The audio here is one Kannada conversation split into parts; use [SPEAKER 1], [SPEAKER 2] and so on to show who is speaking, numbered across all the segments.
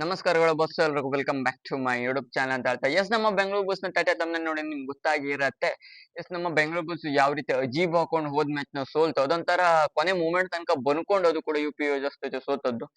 [SPEAKER 1] ನಮಸ್ಕಾರಗಳು ಬಸ್ ಎಲ್ರಿಗೂ. Welcome back to my YouTube channel ಅಂತ ಹೇಳ್ತಾ. ಎಸ್ ನಮ್ಮ ಬೆಂಗಳೂರು ಬಸ್ನ ತಮ್ಮ ನೋಡಿ ನಿಮ್ಗೆ ಗೊತ್ತಾಗಿರತ್ತೆ. ಎಸ್ ನಮ್ಮ ಬೆಂಗಳೂರು ಬಸ್ ಯಾವ ರೀತಿ ಅಜೀಬ್ ಹಾಕೊಂಡು ಹೋದ್ ಮ್ಯಾಚ್ನ ಸೋಲ್ತು ಅದೊಂಥರ ಕೊನೆ ಮೂಮೆಂಟ್ ತನಕ ಬನ್ಕೊಂಡು ಅದು ಕೂಡ ಯು ಪಿ ಜೊತೆ ಸೋತದ್ದು.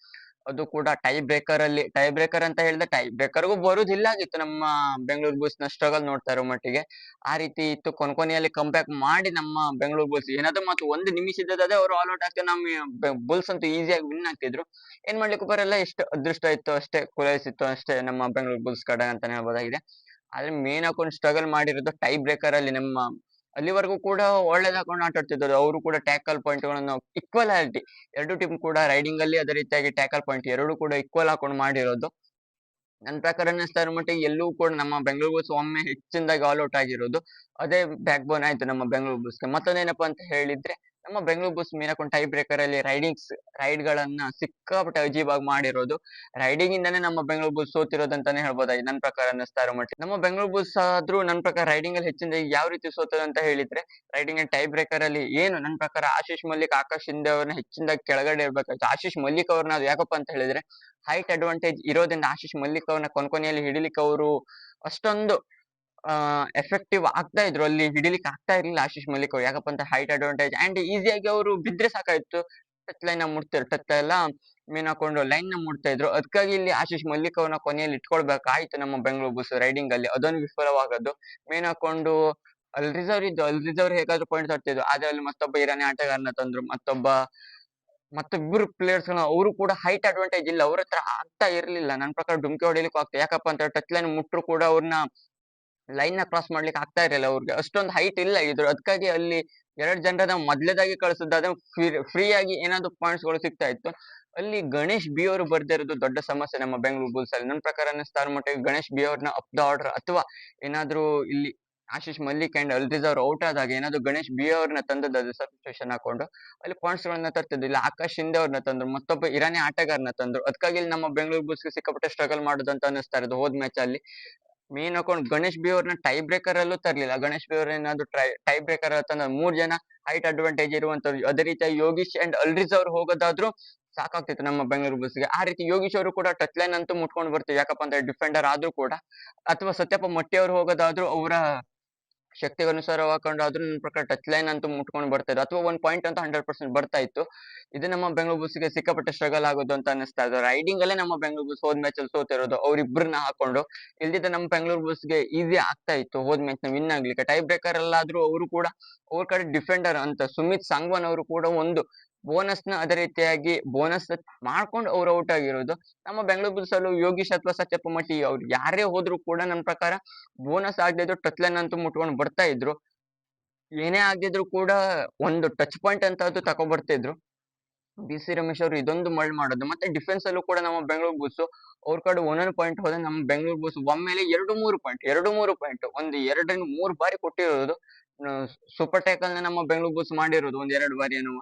[SPEAKER 1] ಅದು ಕೂಡ ಟೈ ಬ್ರೇಕರ್ ಅಲ್ಲಿ ಟೈ ಬ್ರೇಕರ್ ಅಂತ ಹೇಳಿದ್ರೆ ಟೈ ಬ್ರೇಕರ್ಗೂ ಬರುದಿಲ್ಲ ಆಗಿತ್ತು. ನಮ್ಮ ಬೆಂಗಳೂರು ಬುಲ್ಸ್ನ ಸ್ಟ್ರಗಲ್ ನೋಡ್ತಾ ಇರೋ ಮಟ್ಟಿಗೆ. ಆ ರೀತಿ ಇತ್ತು. ಕೊನೆಯಲ್ಲಿ ಕಂಬ್ಯಾಕ್ ಮಾಡಿ ನಮ್ಮ ಬೆಂಗಳೂರು ಬುಲ್ಸ್ ಏನಾದ್ರು ಮತ್ತೆ ಒಂದು ನಿಮಿಷ ಇದ್ದದೇ ಅವರು ಆಲ್ ಔಟ್ ಆಗ್ತದೆ ನಮ್ಮ ಬುಲ್ಸ್ ಅಂತೂ ಈಸಿಯಾಗಿ ವಿನ್ ಆಗ್ತಿದ್ರು. ಏನ್ ಮಾಡ್ಲಿಕ್ಕೆ ಬರಲ್ಲ ಎಷ್ಟು ಅದೃಷ್ಟ ಇತ್ತು ಅಷ್ಟೇ, ಕುಲಾಯಿಸಿತ್ತು ಅಷ್ಟೇ ನಮ್ಮ ಬೆಂಗಳೂರು ಬುಲ್ಸ್ ಕಡೆ ಅಂತಾನೆ ಹೇಳ್ಬೋದಾಗಿದೆ. ಆದ್ರೆ ಮೇನ್ ಹಾಕೊಂಡು ಸ್ಟ್ರಗಲ್ ಮಾಡಿರೋದು ಟೈ ಬ್ರೇಕರ್ ಅಲ್ಲಿ ನಮ್ಮ ಅಲ್ಲಿವರೆಗೂ ಕೂಡ ಒಳ್ಳೇದ್ ಹಾಕೊಂಡು ಆಟ ಆಡ್ತಿದ್ರು ಅವರು ಕೂಡ ಟ್ಯಾಕಲ್ ಪಾಯಿಂಟ್ಗಳನ್ನು ಈಕ್ವಲಾಲಿಟಿ ಎರಡು ಟೀಮ್ ಕೂಡ ರೈಡಿಂಗ್ ಅಲ್ಲಿ ಅದೇ ರೀತಿಯಾಗಿ ಟ್ಯಾಕಲ್ ಪಾಯಿಂಟ್ ಎರಡು ಕೂಡ ಈಕ್ವಲ್ ಹಾಕೊಂಡು ಮಾಡಿರೋದು. ನನ್ನ ಪ್ರಕಾರ ಅನ್ನಿಸ್ತಾ ಇರೋ ಮಟ್ಟಿಗೆ ಎಲ್ಲೂ ಕೂಡ ನಮ್ಮ ಬೆಂಗಳೂರು ಬುಲ್ಸ್ ಒಮ್ಮೆ ಹೆಚ್ಚಿನದಾಗಿ ಆಲ್ ಔಟ್ ಆಗಿರೋದು. ಅದೇ ಬ್ಯಾಕ್ ಬೋನ್ ಆಯ್ತು ನಮ್ಮ ಬೆಂಗಳೂರು ಬುಲ್ಸ್ಗೆ ಮತ್ತೊಂದೇನಪ್ಪ ಅಂತ ಹೇಳಿದ್ರೆ ನಮ್ಮ ಬೆಂಗಳೂರು ಬುಲ್ಸ್ ಮೀನಕೊಂಡ್ ಟೈ ಬ್ರೇಕರ್ ಅಲ್ಲಿ ರೈಡಿಂಗ್ಸ್ ರೈಡ್ ಗಳನ್ನ ಸಿಕ್ಕಾಪಟ್ಟೆ ಅಜೀಬ್ ಆಗಿ ಮಾಡಿರೋದು. ರೈಡಿಂಗ್ ಇಂದಾನೆ ನಮ್ಮ ಬೆಂಗಳೂರು ಬುಲ್ಸ್ ಸೋತಿರೋದಂತಾನೆ ಹೇಳ್ಬೋದಾಗಿ ನನ್ನ ಪ್ರಕಾರ ಅನ್ನಿಸ್ತಾ ಇರೋ ಮಟ್ಟಿಗೆ. ನಮ್ಮ ಬೆಂಗಳೂರು ಬುಲ್ಸ್ ಆದ್ರೂ ನನ್ನ ಪ್ರಕಾರ ರೈಡಿಂಗ್ ಅಲ್ಲಿ ಹೆಚ್ಚಿನ ಯಾವ ರೀತಿ ಸೋತದೆ ಅಂತ ಹೇಳಿದ್ರೆ ರೈಡಿಂಗ್ ಅಂಡ್ ಟೈ ಬ್ರೇಕರ್ ಅಲ್ಲಿ ಏನು ನನ್ನ ಪ್ರಕಾರ ಆಶೀಶ್ ಮಲ್ಲಿಕ್, ಆಕಾಶ್ ಶಿಂದೆ ಅವ್ರನ್ನ ಹೆಚ್ಚಿನ ಕೆಳಗಡೆ ಇರ್ಬೇಕಾಯ್ತು. ಆಶೀಶ್ ಮಲ್ಲಿಕ್ ಅವ್ರನ್ನ ಅದು ಯಾಕಪ್ಪ ಅಂತ ಹೇಳಿದ್ರೆ ಹೈಟ್ ಅಡ್ವಾಂಟೇಜ್ ಇರೋದ್ರಿಂದ ಆಶೀಶ್ ಮಲ್ಲಿಕ್ ಅವ್ರನ್ನ ಕೊನೆಯಲ್ಲಿ ಹಿಡಿಲಿಕ್ಕೆ ಅವರು ಅಷ್ಟೊಂದು ಎಫೆಕ್ಟಿವ್ ಆಗ್ತಾ ಇದ್ರು. ಅಲ್ಲಿ ಹಿಡಿಲಿಕ್ಕೆ ಆಗ್ತಾ ಇರ್ಲಿಲ್ಲ ಆಶೀಶ್ ಮಲ್ಲಿಕ್ ಅವ್ರು. ಯಾಕಪ್ಪ ಅಂತ ಹೈಟ್ ಅಡ್ವಾಂಟೇಜ್ ಅಂಡ್ ಈಸಿಯಾಗಿ ಅವರು ಬಿದ್ರೆ ಸಾಕಾಯ್ತು. Touch line ಮುಟ್ತಿದ್ರು. ಟಚ್ ಎಲ್ಲ ಮೀನ್ ಹಾಕೊಂಡು ಲೈನ್ನ ಮುಡ್ತಾ ಇದ್ರು. ಅದಕ್ಕಾಗಿ ಇಲ್ಲಿ ಆಶೀಶ್ ಮಲ್ಲಿಕ್ ಅವ್ರನ್ನ ಕೊನೆಯಲ್ಲಿ ಇಟ್ಕೊಳ್ಬೇಕಾಯ್ತು ನಮ್ಮ ಬೆಂಗಳೂರು ಬಸ್ ರೈಡಿಂಗ್ ಅಲ್ಲಿ. ಅದೊಂದು ವಿಫಲವಾಗದ್ದು. ಮೇನ್ ಹಾಕೊಂಡು ಅಲ್ ರಿಸರ್ವ್ ಇದ್ದು ಅಲ್ ರಿಸರ್ವ್ ಹೇಗಾದ್ರು ಪಾಯಿಂಟ್ ತರ್ತಿದ್ರು. ಆದ್ರೆ ಅಲ್ಲಿ ಮತ್ತೊಬ್ಬ ಇರಾನಿ ಆಟಗಾರನ ತಂದ್ರು. ಮತ್ತೊಬ್ಬ ಮತ್ತೊಬ್ಬರು ಪ್ಲೇಯರ್ಸ್ ಅವರು ಕೂಡ ಹೈಟ್ ಅಡ್ವಾಂಟೇಜ್ ಇಲ್ಲ. ಅವ್ರ ಹತ್ರ ಆಗ್ತಾ ಇರಲಿಲ್ಲ. ನನ್ನ ಪ್ರಕಾರ ಡುಮ್ಕಿ ಹೊಡಿಲಿಕ್ಕೂ ಆಗ್ತಾ ಯಾಕಪ್ಪ ಅಂತ ಟಚ್ ಲೈನ್ ಮುಟ್ರು ಕೂಡ ಅವ್ರನ್ನ ಲೈನ್ನ ಕ್ರಾಸ್ ಮಾಡ್ಲಿಕ್ಕೆ ಆಗ್ತಾ ಇರಲಿಲ್ಲ ಅವ್ರಿಗೆ. ಅಷ್ಟೊಂದು ಹೈಟ್ ಇಲ್ಲ ಇದ್ರು. ಅದಕ್ಕಾಗಿ ಅಲ್ಲಿ ಎರಡು ಜನರನ್ನ ಮೊದ್ಲೇದಾಗಿ ಕಳಿಸಿದ್ದಾದ್ರೆ ಫ್ರೀ ಆಗಿ ಏನಾದ್ರು ಪಾಯಿಂಟ್ಸ್ಗಳು ಸಿಗ್ತಾ ಇತ್ತು. ಅಲ್ಲಿ ಗಣೇಶ್ ಬಿ ಅವರು ಬರ್ದಿರೋದು ದೊಡ್ಡ ಸಮಸ್ಯೆ ನಮ್ಮ ಬೆಂಗಳೂರು ಬುಲ್ಸ್ ಅಲ್ಲಿ. ನನ್ನ ಪ್ರಕಾರ ಅನ್ನಿಸ್ತಾರ ಮಟ್ಟಿಗೆ ಗಣೇಶ್ ಬಿ ಅವ್ರನ್ನ ಅಪ್ ದ ಆರ್ಡರ್ ಅಥವಾ ಏನಾದ್ರು ಇಲ್ಲಿ ಆಶೀಶ್ ಮಲ್ಲಿಕ್ ಅಂಡ್ ಅಲ್ರಿಜ್ ಅವ್ರು ಔಟ್ ಆದಾಗ ಏನಾದ್ರು ಗಣೇಶ್ ಬಿ ಅವ್ರನ್ನ ತಂದದ್ದು ಸಬ್ಸ್ಟಿಟ್ಯೂಷನ್ ಹಾಕೊಂಡು ಅಲ್ಲಿ ಪಾಯಿಂಟ್ಸ್ ಗಳನ್ನ ತರ್ತಿದ್ದು ಇಲ್ಲ ಆಕಾಶ್ ಹಿಂದೆ ಅವ್ರನ್ನ ತಂದ್ರು, ಮತ್ತೊಬ್ಬ ಇರಾನಿ ಆಟಗಾರನ ತಂದ್ರು. ಅದಕ್ಕಾಗಿ ನಮ್ಮ ಬೆಂಗಳೂರು ಬುಲ್ಸ್ಗೆ ಸಿಕ್ಕಾಪಟ್ಟೆ ಸ್ಟ್ರಗಲ್ ಮಾಡೋದಂತ ಅನ್ನಿಸ್ತಾ ಇರೋದು ಹೋದ್ ಮ್ಯಾಚ್ ಅಲ್ಲಿ. ಮೇನ್ ಹಾಕೊಂಡು ಗಣೇಶ್ ಬಿ ಟೈ ಬ್ರೇಕರ್ ಅಲ್ಲೂ ತರ್ಲಿಲ್ಲ. ಗಣೇಶ್ ಬಿ ಏನಾದ್ರು ಟ್ರೈ ಟೈ ಬ್ರೇಕರ್ ಅಂತಂದ್ರೆ ಮೂರ್ ಜನ ಹೈಟ್ ಅಡ್ವಾಂಟೇಜ್ ಇರುವಂತವ್ರು ಅದೇ ರೀತಿ ಯೋಗೀಶ್ ಅಂಡ್ ಅಲ್ರಿಜ್ ಅವ್ರು ಹೋಗೋದಾದ್ರು ಸಾಕಾಗ್ತಿತ್ತು ನಮ್ಮ ಬೆಂಗಳೂರು ಬಸ್ಗೆ ಆ ರೀತಿ ಯೋಗೀಶ್ ಅವರು ಕೂಡ ಟಚ್ ಲೈನ್ ಅಂತೂ ಮುಟ್ಕೊಂಡು ಬರ್ತೀವಿ ಯಾಕಪ್ಪ ಅಂದ್ರೆ ಡಿಫೆಂಡರ್ ಆದ್ರೂ ಕೂಡ. ಅಥವಾ ಸತ್ಯಪ್ಪ ಮೊಟ್ಟೆ ಅವ್ರು ಹೋಗೋದಾದ್ರು ಅವರ ಶಕ್ತಿಗೆ ಅನುಸಾರ ಹಾಕೊಂಡು ಅದ್ರ ನನ್ನ ಪ್ರಕಾರ ಟಚ್ ಲೈನ್ ಅಂತ ಮುಟ್ಕೊಂಡು ಬರ್ತಾ ಅಥವಾ ಒಂದು ಪಾಯಿಂಟ್ ಅಂತ ಹಂಡ್ರೆಡ್ ಪರ್ಸೆಂಟ್ ಬರ್ತಾ ಇತ್ತು. ಇದು ನಮ್ಮ ಬೆಂಗಳೂರು ಗೆ ಸಿಕ್ಕಾಪಟ್ಟೆ ಸ್ಟ್ರಗಲ್ ಆಗೋದು ಅಂತ ಅನಿಸ್ತಾ ಇದೆ ರೈಡಿಂಗ್ ಅಲ್ಲೇ ನಮ್ಮ ಬೆಂಗಳೂರು ಬಸ್ ಹೋದ್ ಮ್ಯಾಚ್ ಅಲ್ಲಿ ಸೋತಿರೋದು ಅವ್ರಿಬ್ರನ್ನ ಹಾಕೊಂಡು. ಇಲ್ದಿದ್ದ ನಮ್ಮ ಬೆಂಗಳೂರು ಬಸ್ಗೆ ಈಸಿ ಆಗ್ತಾ ಇತ್ತು. ಹೋದ್ ಮ್ಯಾಚ್ನ ವಿನ್ ಆಗ್ಲಿಕ್ಕೆ. ಟೈ ಬ್ರೇಕರ್ ಅಲ್ಲಾದ್ರೂ ಅವರು ಕೂಡ, ಅವ್ರ ಕಡೆ ಡಿಫೆಂಡರ್ ಅಂತ ಸುಮಿತ್ ಸಾಂಗ್ವಾನ್ ಅವರು ಕೂಡ ಒಂದು ಬೋನಸ್ನ ಅದೇ ರೀತಿಯಾಗಿ ಬೋನಸ್ ಮಾಡ್ಕೊಂಡು ಅವ್ರು ಔಟ್ ಆಗಿರೋದು. ನಮ್ಮ ಬೆಂಗಳೂರು ಬುಲ್ಸ್ ಅಲ್ಲೂ ಯೋಗೀಶ್ ಅಥವಾ ಸತ್ಯಪ್ಪ ಮಟ್ಟಿ ಅವ್ರು ಯಾರೇ ಹೋದ್ರು ಕೂಡ ನನ್ನ ಪ್ರಕಾರ ಬೋನಸ್ ಆಗದಿದ್ರು ಟಚ್ ಲೈನ್ ಅಂತೂ ಮುಟ್ಕೊಂಡು ಬರ್ತಾ ಇದ್ರು. ಏನೇ ಆಗಿದ್ರು ಕೂಡ ಒಂದು ಟಚ್ ಪಾಯಿಂಟ್ ಅಂತ ಅದು ತಕೊ ಬರ್ತಿದ್ರು ಬಿ ಸಿ ರಮೇಶ್ ಅವರು ಇದೊಂದು ಮಳ್ ಮಾಡೋದು. ಮತ್ತೆ ಡಿಫೆನ್ಸ್ ಅಲ್ಲೂ ಕೂಡ ನಮ್ಮ ಬೆಂಗಳೂರು ಬುಲ್ಸ್ ಅವ್ರ ಕಡೆ ಒಂದೊಂದು ಪಾಯಿಂಟ್ ಹೋದ್ರೆ ನಮ್ಮ ಬೆಂಗಳೂರು ಬುಸ್ ಒಮ್ಮೆಲೆ ಎರಡು ಮೂರು ಪಾಯಿಂಟ್ ಎರಡು ಮೂರು ಪಾಯಿಂಟ್ ಒಂದು ಎರಡರಿಂದ ಮೂರು ಬಾರಿ ಕೊಟ್ಟಿರೋದು. ಸೂಪರ್ ಟ್ಯಾಕಲ್ನ ನಮ್ಮ ಬೆಂಗಳೂರು ಬುಸ್ ಮಾಡಿರೋದು ಒಂದ್ ಎರಡು ಬಾರಿ ಏನೋ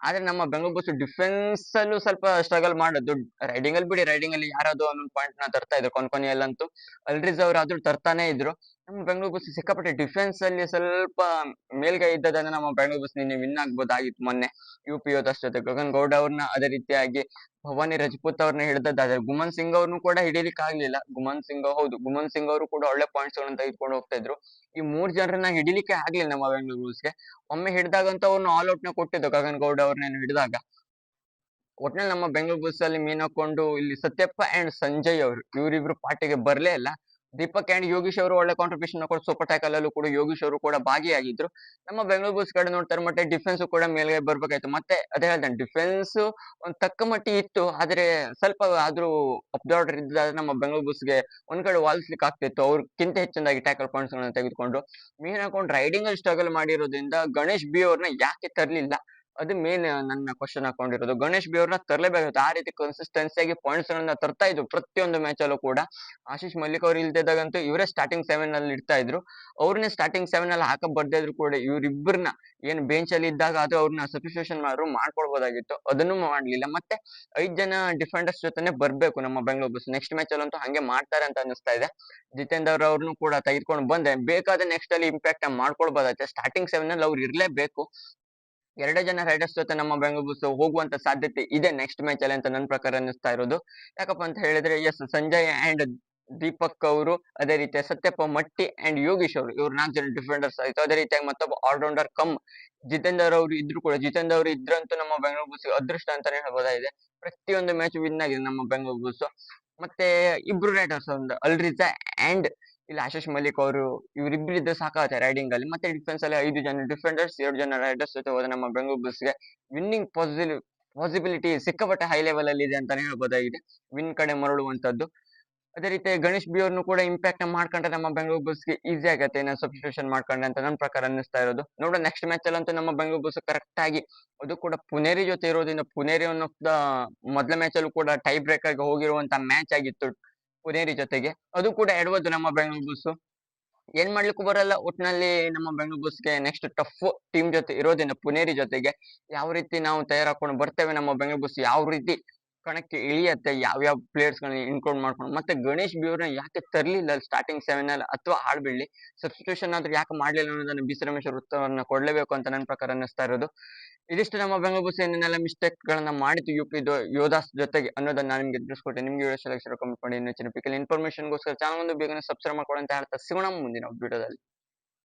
[SPEAKER 1] ಆದ್ರೆ ನಮ್ಮ ಬೆಂಗಳೂರು ಬಸ್ ಡಿಫೆನ್ಸ್ ಅಲ್ಲೂ ಸ್ವಲ್ಪ ಸ್ಟ್ರಗಲ್ ಮಾಡೋದು ರೈಡಿಂಗ್ ಅಲ್ಲಿ ಬಿಡಿ ರೈಡಿಂಗ್ ಅಲ್ಲಿ ಯಾರಾದ್ರೂ ಒಂದೊಂದು ಪಾಯಿಂಟ್ನ ತರ್ತಾ ಇದ್ರು, ಕೊನೆಯಲ್ಲಂತೂ. ಅಲ್ರಿಸ್ ಅವ್ರು ಆದ್ರೂ ತರ್ತಾನೆ ಇದ್ರು. ನಮ್ಮ ಬೆಂಗಳೂರು ಬಸ್ ಸಿಕ್ಕಾಪಟ್ಟೆ ಡಿಫೆನ್ಸ್ ಅಲ್ಲಿ ಸ್ವಲ್ಪ ಮೇಲ್ಗೈ ಇದ್ದದನ್ನ ನಮ್ಮ ಬೆಂಗಳೂರು ಬಸ್ ನಿನ್ನೆ ವಿನ್ ಆಗ್ಬೋದಾಗಿತ್ತು ಮೊನ್ನೆ. ಯು ಪಿ ಅಷ್ಟೊತ್ತೆ ಗಗನ್ ಗೌಡ ಅವ್ರನ್ನ ಅದೇ ರೀತಿಯಾಗಿ, ಭವಾನಿ ರಜಪೂತ್ ಅವ್ರನ್ನ ಹಿಡಿದದ್ದಾದ್ರೆ ಗುಮನ್ ಸಿಂಗ್ ಅವ್ರನ್ನು ಕೂಡ ಹಿಡಿಲಿಕ್ಕೆ ಆಗ್ಲಿಲ್ಲ. ಗುಮನ್ ಸಿಂಗ್ ಹೌದು, ಗುಮನ್ ಸಿಂಗ್ ಅವರು ಕೂಡ ಒಳ್ಳೆ ಪಾಯಿಂಟ್ಸ್ ಗಳನ್ನ ತೆಗೆದುಕೊಂಡು ಹೋಗ್ತಾ ಇದ್ರು. ಈ ಮೂರ್ ಜನರನ್ನ ಹಿಡಿಲಿಕ್ಕೆ ಆಗ್ಲಿಲ್ಲ ನಮ್ಮ ಬೆಂಗಳೂರು ಬಸ್ಗೆ ಒಮ್ಮೆ ಹಿಡಿದಾಗಂತ ಅವ್ರನ್ನ ಆಲ್ ಔಟ್ನ ಕೊಟ್ಟಿದ್ದು ಗಗನ್ ಗೌಡ ಅವ್ರನ್ನ ಹಿಡಿದಾಗ. ಒಟ್ನಲ್ಲಿ ನಮ್ಮ ಬೆಂಗಳೂರು ಬಸ್ ಅಲ್ಲಿ ಮೀನ್ ಇಲ್ಲಿ ಸತ್ಯಪ್ಪ ಅಂಡ್ ಸಂಜಯ್ ಅವರು, ಇವರಿಬ್ರು ಪಾರ್ಟಿಗೆ ಬರ್ಲೇ ಇಲ್ಲ. ದೀಪಕ್ ಅಂಡ್ ಯೋಗೀಶ್ ಅವರು ಒಳ್ಳೆ ಕಾಂಟ್ರಿಬ್ಯೂಷನ್ ಕೊಟ್ಟು ಸೂಪರ್ ಟ್ಯಾಕಲ್ ಅಲ್ಲೂ ಕೂಡ ಯೋಗೀಶ್ ಅವರು ಕೂಡ ಭಾಗಿಯಾಗಿದ್ರು. ನಮ್ಮ ಬೆಂಗಳೂರು ಬಸ್ ಕಡೆ ನೋಡ್ತಾರೆ ಮತ್ತೆ ಡಿಫೆನ್ಸ್ ಕೂಡ ಮೇಲ್ಗಡೆ ಬರ್ಬೇಕಾಯ್ತು. ಮತ್ತೆ ಅದೇ ಹೇಳ್ತಾನೆ ಡಿಫೆನ್ಸ್ ಒಂದ್ ತಕ್ಕ ಮಟ್ಟಿ ಇತ್ತು, ಆದ್ರೆ ಸ್ವಲ್ಪ ಆದ್ರೂ ಅಪ್ಡಾರ್ಡರ್ ಇದ್ದಾದ್ರೆ ನಮ್ಮ ಬೆಂಗಳೂರು ಬಸ್ಗೆ ಒಂದ್ ಕಡೆ ವಾಲ್ಸ್ಲಿಕ್ಕೆ ಆಗ್ತಿತ್ತು. ಅವ್ರಕ್ಕಿಂತ ಹೆಚ್ಚಿನದಾಗಿ ಟ್ಯಾಕಲ್ ಪಾಯಿಂಟ್ಸ್ ಗಳನ್ನ ತೆಗೆದುಕೊಂಡು. ಮೇನ್ ಹಾಕೊಂಡು ರೈಡಿಂಗ್ ಅಲ್ಲಿ ಸ್ಟ್ರಗಲ್ ಮಾಡಿರೋದ್ರಿಂದ ಗಣೇಶ್ ಬಿ ಅವ್ರನ್ನ ಯಾಕೆ ತರ್ಲಿಲ್ಲ? ಅದು ಮೇನ್ ನನ್ನ ಕ್ವಶನ್ ಹಾಕೊಂಡಿರೋದು. ಗಣೇಶ್ ಬಿ ಅವ್ರನ್ನ ತರಲೇಬೇಕಾಗುತ್ತೆ. ಆ ರೀತಿ ಕನ್ಸಿಸ್ಟೆನ್ಸಿಯಾಗಿ ಪಾಯಿಂಟ್ಸ್ ಗಳನ್ನ ತರ್ತಾ ಇದ್ರು ಪ್ರತಿಯೊಂದು ಮ್ಯಾಚ್ ಅಲ್ಲೂ ಕೂಡ. ಆಶೀಶ್ ಮಲ್ಲಿಕ್ ಅವ್ರು ಇಲ್ದಿದ್ದಾಗಂತೂ ಇವರೇ ಸ್ಟಾರ್ಟಿಂಗ್ ಸೆವೆನ್ ಅಲ್ಲಿ ಇಡ್ತಾ ಇದ್ರು. ಅವ್ರನ್ನೇ ಸ್ಟಾರ್ಟಿಂಗ್ ಸೆವೆನ್ ಅಲ್ಲಿ ಹಾಕಕ್ ಬರ್ದೇ ಇದ್ರು ಕೂಡ ಇವರಿಬ್ಬರನ್ನ ಏನ್ ಬೆಂಚ್ ಅಲ್ಲಿ ಇದ್ದಾಗ ಅದು ಅವ್ರನ್ನ ಸಬ್ಸ್ಟಿಟ್ಯೂಷನ್ ಮಾಡ್ರು ಮಾಡ್ಕೊಳ್ಬೋದಾಗಿತ್ತು. ಅದನ್ನು ಮಾಡ್ಲಿಲ್ಲ. ಮತ್ತೆ ಐದ್ ಜನ ಡಿಫೆಂಡರ್ಸ್ ಜೊತೆನೆ ಬರ್ಬೇಕು ನಮ್ಮ ಬೆಂಗಳೂರು ಬಸ್ ನೆಕ್ಸ್ಟ್ ಮ್ಯಾಚ್ ಅಲ್ಲಂತೂ ಹಂಗೆ ಮಾಡ್ತಾರೆ ಅಂತ ಅನಿಸ್ತಾ ಇದೆ. ಜಿತೇಂದ್ರ ಅವ್ರನ್ನು ಕೂಡ ತೆಗೆದುಕೊಂಡು ಬಂದೆ ಬೇಕಾದ ನೆಕ್ಸ್ಟ್ ಅಲ್ಲಿ ಇಂಪ್ಯಾಕ್ಟ್ ಮಾಡ್ಕೊಳ್ಬೋದಾಯ್ತು ಸ್ಟಾರ್ಟಿಂಗ್ ಸೆವೆನ್ ಅಲ್ಲಿ ಅವ್ರು ಇರ್ಲೇಬೇಕು. ಎರಡೇ ಜನ ರೈಡರ್ಸ್ ಜೊತೆ ನಮ್ಮ ಬೆಂಗಳೂರು ಬುಲ್ಸ್ ಹೋಗುವಂತ ಸಾಧ್ಯತೆ ಇದೆ ನೆಕ್ಸ್ಟ್ ಮ್ಯಾಚ್ ಅಲ್ಲಿ ಅಂತ ನನ್ನ ಪ್ರಕಾರ ಅನ್ನಿಸ್ತಾ ಇರೋದು. ಯಾಕಪ್ಪ ಅಂತ ಹೇಳಿದ್ರೆ ಎಸ್ ಸಂಜಯ್ ಅಂಡ್ ದೀಪಕ್ ಅವರು ಅದೇ ರೀತಿ ಸತ್ಯಪ್ಪ ಮಟ್ಟಿ ಅಂಡ್ ಯೋಗೀಶ್ ಅವರು, ಇವ್ರು ನಾಲ್ಕು ಜನ ಡಿಫೆಂಡರ್ಸ್ ಆಯ್ತು ಅದೇ ರೀತಿಯಾಗಿ ಮತ್ತೊಬ್ಬ ಆಲ್ರೌಂಡರ್ ಕಮ್ ಜಿತೇಂದರ್ ಅವರು ಇದ್ರು ಕೂಡ. ಜಿತೇಂದ್ರ ಅವರು ಇದ್ರಂತೂ ನಮ್ಮ ಬೆಂಗಳೂರು ಬುಲ್ಸ್ ಅದೃಷ್ಟ ಅಂತಾನೆ ಹೇಳ್ಬೋದಾಗಿದೆ. ಪ್ರತಿಯೊಂದು ಮ್ಯಾಚ್ ವಿನ್ ಆಗಿದೆ ನಮ್ಮ ಬೆಂಗಳೂರು ಬುಲ್ಸ್ ಮತ್ತೆ ಇಬ್ರು ರೈಡರ್ಸ್ ಒಂದು, ಅಲ್ರಿಜಾ ಅಂಡ್ ಇಲ್ಲಿ ಆಶೀಶ್ ಮಲ್ಲಿಕ್ ಅವರು ಇವರಿಬ್ರು ಇದ್ರೆ ಸಾಕಾಗುತ್ತೆ ರೈಡಿಂಗ್ ಅಲ್ಲಿ. ಮತ್ತೆ ಡಿಫೆನ್ಸ್ ಅಲ್ಲಿ ಐದು ಜನ ಡಿಫೆಂಡರ್ಸ್ ಎರಡು ಜನ ರೈಡರ್ಸ್ ಜೊತೆ ಹೋದ ನಮ್ಮ ಬೆಂಗಳೂರು ಬುಲ್ಸ್ಗೆ ವಿನ್ನಿಂಗ್ ಪಾಸಿಬಿಲ್ ಪಾಸಿಬಿಲಿಟಿ ಸಿಕ್ಕಾಪಟ್ಟೆ ಹೈ ಲೆವೆಲ್ ಅಲ್ಲಿ ಇದೆ ಅಂತಾನೆ ಹೇಳ್ಬೋದಾಗಿದೆ. ವಿನ್ ಕಡೆ ಮರಳುವಂತದ್ದು. ಅದೇ ರೀತಿ ಗಣೇಶ್ ಬಿ ಅವ್ರನ್ನು ಕೂಡ ಇಂಪ್ಯಾಕ್ಟ್ ಮಾಡ್ಕೊಂಡ್ರೆ ನಮ್ಮ ಬೆಂಗಳೂರು ಬುಲ್ಸ್ಗೆ ಈಸಿ ಆಗತ್ತೆ. ಏನೋ ಸಬ್ಸ್ಟಿಟ್ಯೂಷನ್ ಮಾಡ್ಕೊಂಡ್ರೆ ಅಂತ ನನ್ನ ಪ್ರಕಾರ ಅನ್ನಿಸ್ತಾ ಇರೋದು. ನೋಡೋ ನೆಕ್ಸ್ಟ್ ಮ್ಯಾಚ್ ಅಲ್ಲಂತೂ ನಮ್ಮ ಬೆಂಗಳೂರು ಬುಲ್ಸ್ ಕರೆಕ್ಟ್ ಆಗಿ ಅದು ಕೂಡ ಪುನೇರಿ ಜೊತೆ ಇರೋದ್ರಿಂದ ಪುನೇರಿ ಅನ್ನೋ ಮೊದಲ ಮ್ಯಾಚ್ ಅಲ್ಲೂ ಕೂಡ ಟೈ ಬ್ರೇಕರ್ಗೆ ಹೋಗಿರುವಂತ ಮ್ಯಾಚ್ ಆಗಿತ್ತು. ಪುನೇರಿ ಜೊತೆಗೆ. ಅದು ಕೂಡ ಎಡವದು ನಮ್ಮ ಬೆಂಗಳೂರು ಬುಲ್ಸ್ ಏನ್ ಮಾಡ್ಲಿಕ್ಕೂ ಬರಲ್ಲ. ಒಟ್ನಲ್ಲಿ ನಮ್ಮ ಬೆಂಗಳೂರು ಬುಲ್ಸ್ಗೆ ನೆಕ್ಸ್ಟ್ ಟಫ್ ಟೀಮ್ ಜೊತೆ ಇರೋದ್ರಿಂದ ಪುನೇರಿ ಜೊತೆಗೆ ಯಾವ ರೀತಿ ನಾವು ತಯಾರಾಕೊಂಡು ಬರ್ತೇವೆ ನಮ್ಮ ಬೆಂಗಳೂರು ಬುಲ್ಸ್ ಯಾವ ರೀತಿ ಕಣಕ್ಕೆ ಇಳಿಯತ್ತೆ ಯಾವ ಯಾವ ಪ್ಲೇಯರ್ಸ್ ಗಳನ್ನ ಇನ್ಕ್ಲೂಡ್ ಮಾಡ್ಕೊಂಡು. ಮತ್ತೆ ಗಣೇಶ್ ಬಿ ಯಾಕೆ ತರ್ಲಿಲ್ಲ ಸ್ಟಾರ್ಟಿಂಗ್ ಸೆವೆನ್ ಅಲ್ಲಿ ಅಥವಾ ಆಡ್ಬಿಡ್ಲಿ? ಸಬ್ಸ್ಟಿಟ್ಯೂಷನ್ ಆದ್ರೆ ಯಾಕೆ ಮಾಡ್ಲಿಲ್ಲ ಅನ್ನೋದನ್ನ ಬಿಸಿ ರಮೇಶ್ ವೃತ್ತವನ್ನು ಕೊಡ್ಲೇಬೇಕು ಅಂತ ನನ್ನ ಪ್ರಕಾರ ಅನ್ನಿಸ್ತಾ ಇರೋದು. ಇದಿಷ್ಟು ನಮ್ಮ ಬೆಂಗಳೂರು ಸೇನೆಲ್ಲ ಮಿಸ್ಟೇಕ್ ಗಳನ್ನ ಮಾಡಿತು ಯು ಪಿ ಯೋಧಾಸ್ ಜೊತೆಗೆ ಅನ್ನೋದನ್ನ ನಾನು ನಿಮ್ಗೆ ತಿಳಿಸ್ಕೊಟ್ಟೆ ನಿಮ್ಗೆ ವಿಡಿಯೋ ಸೆಲೆಕ್ಷನ್ ಕಮೆಂಟ್ ಮಾಡಿ, ಇನ್ನೂ ಪಿಕಲ್ ಇನ್ಫಾರ್ಮೇಶನ್ಗೋಸ್ಕರ ಚಾನಲ್ ಒಂದು ಬೇಗನೆ ಸಬ್ಸ್ಕ್ರೈಬ್ ಮಾಡ್ಕೊಳ್ಳಿ ಅಂತ ಹೇಳ್ತಾ ಸಿಗೋಣ ಮುಂದಿನ ವಿಡಿಯೋದಲ್ಲಿ